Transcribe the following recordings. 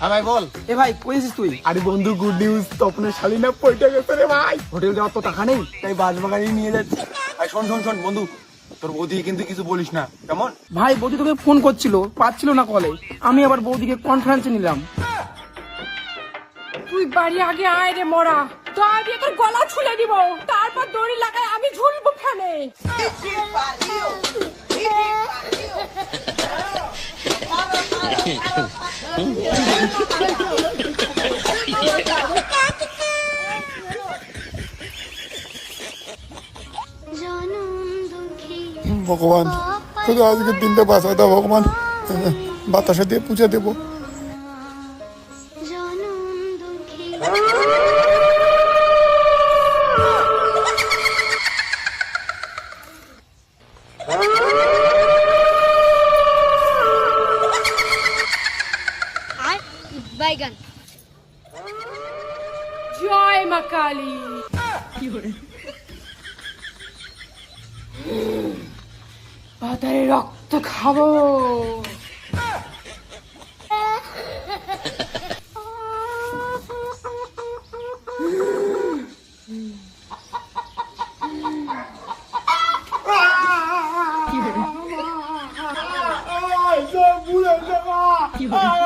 হ্যাঁ ভাই বল। এ ভাই কই তুই? আরে বন্ধু গুড নিউজ তপনের শালি না পয়টা গেছে রে ভাই। হোটেল যাওয়ার তো টাকা নেই তাই বাসবাগানে নিয়ে যাচ্ছি। আর শোন শোন শোন বন্ধু তোর বৌদি কিন্তু কিছু বলিস না কেমন? ভাই বৌদি তোকে ফোন করছিল পাচ্ছিল না কলে আমি আবার বৌদিকে কনফারেন্সে নিলাম। তুই বাড়ি আগে আয় রে মরা তো আগে তোর গলা ছুলে দিব। তারপর দড়ি লাগায় আমি ঝুলবো ফেলে। ভগবান শুধু আজকের দিনটা বাঁচায় দাও ভগবান। বাতাসে দিয়ে পুজো দেবো। বাইগান জয় মা কালী পাতারে রক্ত খাব এই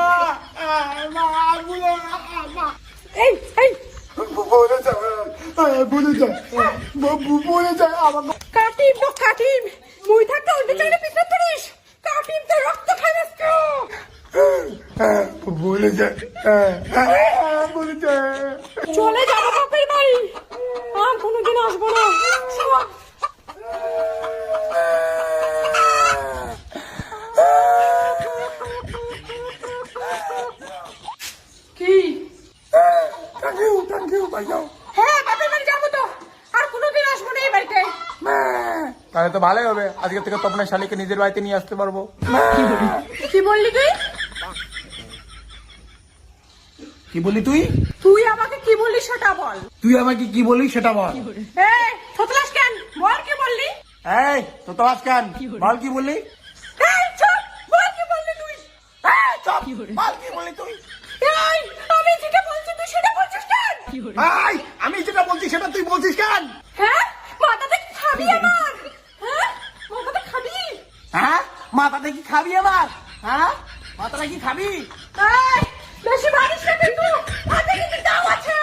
বলে যায় বলে যায় বলে যায় আমার কাটিম তো কাটিম মুই থাকতে অন্য চাইলে পিছনে পড়িস কাটিম তো রক্ত খাইবে বলে যায় বলে যায় চলে যাব বাপের বাড়ি আর কোনোদিন আসব না কি থ্যাংক ইউ যাও। হ্যাঁ বাপের বাড়ি যাব তো। আর কোনোদিন আসব না এই বাড়িতে। তাহলে তো ভালোই হবে। আজকে থেকে তপনের শালিকে নিজের বাড়িতে নিয়ে আসতে পারব। কি বললি তুই? কি বললি তুই? তুই আমাকে কি বললি সেটা বল। তুই আমাকে কি বললি সেটা বল। এই থতলাস কেন? বল কি বললি? এই তো আজকান বল কি বললি? এই চুপ! বল কি বললি তুই? এই, চুপ! বল কি বললি তুই? এই আমি যেটা বলছি তুই সেটা বলছিস এই, আমি যেটা বলছি সেটা তুই বলছিস কেন? হ্যাঁ? মাথাতে খাবি আমার। হ্যাঁ? মাথাতে খাবি? হ্যাঁ? কি খাবি আমার? হ্যাঁ? মাথাটা কি খাবি? এই বেশি মারিস না কিন্তু। হাতে কিন্তু দাও আছে।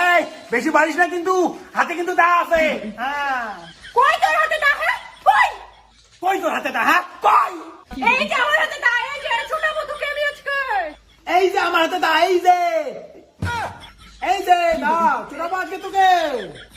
এই বেশি বাড়িস না কিন্তু। হাতে কিন্তু দা আছে। হ্যাঁ। কই তোর হাতে দা হ্যাঁ? কই? কই তোর হাতে দা হ্যাঁ? কই? এই যে আমার হাতে দা এই যে আমি আজকে। এই যে আমার হাতে দা এই যে। এই যে